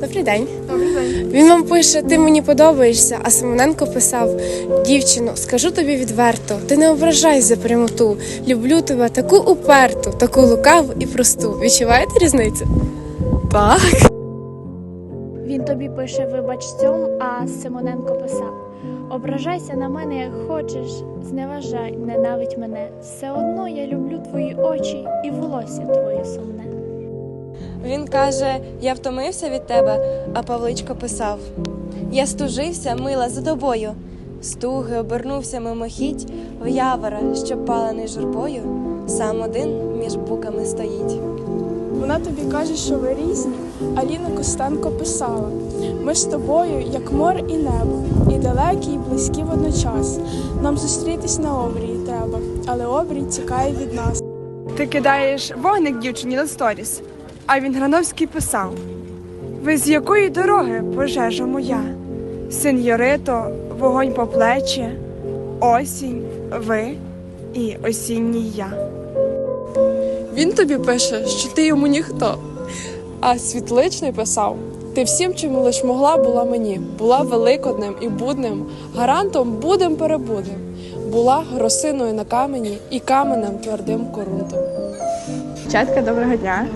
Добрий день. Добрий день. Він вам пише: Ти мені подобаєшся, а Симоненко писав: Дівчино, скажу тобі відверто, ти не ображай за прямоту. Люблю тебе таку уперту, таку лукаву і просту. Відчуваєте різницю? Так. Він тобі пише вибач цьому, а Симоненко писав: Ображайся на мене, як хочеш, зневажай, ненавидь мене. Все одно я люблю твої очі і волосся твоє сумне. Він каже: Я втомився від тебе, а Павличко писав: Я стужився, мила, за тобою. Стуги обернувся мимохідь в явора, що палений журбою, сам один між буками стоїть. Вона тобі каже, що ви різні. Аліна Костенко писала: Ми з тобою, як море і небо, і далекі, і близькі водночас. Нам зустрітись на обрії треба, але обрій тікає від нас. Ти кидаєш вогник дівчині на сторіс, а він Грановський писав: Ви з якої дороги, пожежа моя? Сеньорито, вогонь по плечі, осінь, ви і осінній я. Він тобі пише, що ти йому ніхто. А світличний писав: ти всім, чим лиш могла, була мені, була великодним і будним, гарантом будем перебудем, була росиною на камені і каменем твердим корунтом. Дівчатка, доброго дня.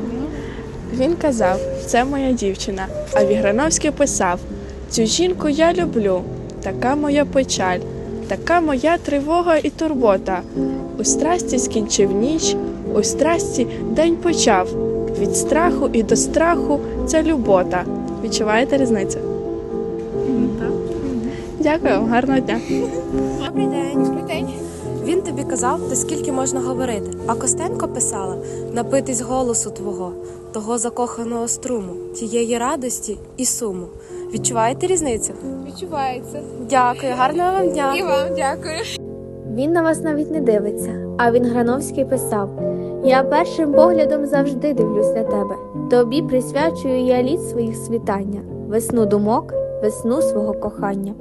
Він казав, це моя дівчина, а Віграновський писав: Цю жінку я люблю, така моя печаль, така моя тривога і турбота. У страсті скінчив ніч, у страсті день почав. Від страху і до страху це любота. Відчуваєте різницю? Дякую, гарного дня. Добрий день. Добрий день. Він тобі казав, та скільки можна говорити. А Костенко писала напитись голосу твого, того закоханого струму, тієї радості і суму. Відчуваєте різницю? Відчувається. Дякую, гарного вам дня. І вам дякую. Він на вас навіть не дивиться, а він Грановський писав: Я першим поглядом завжди дивлюсь на тебе. Тобі присвячую я літ своїх світання, весну думок, весну свого кохання.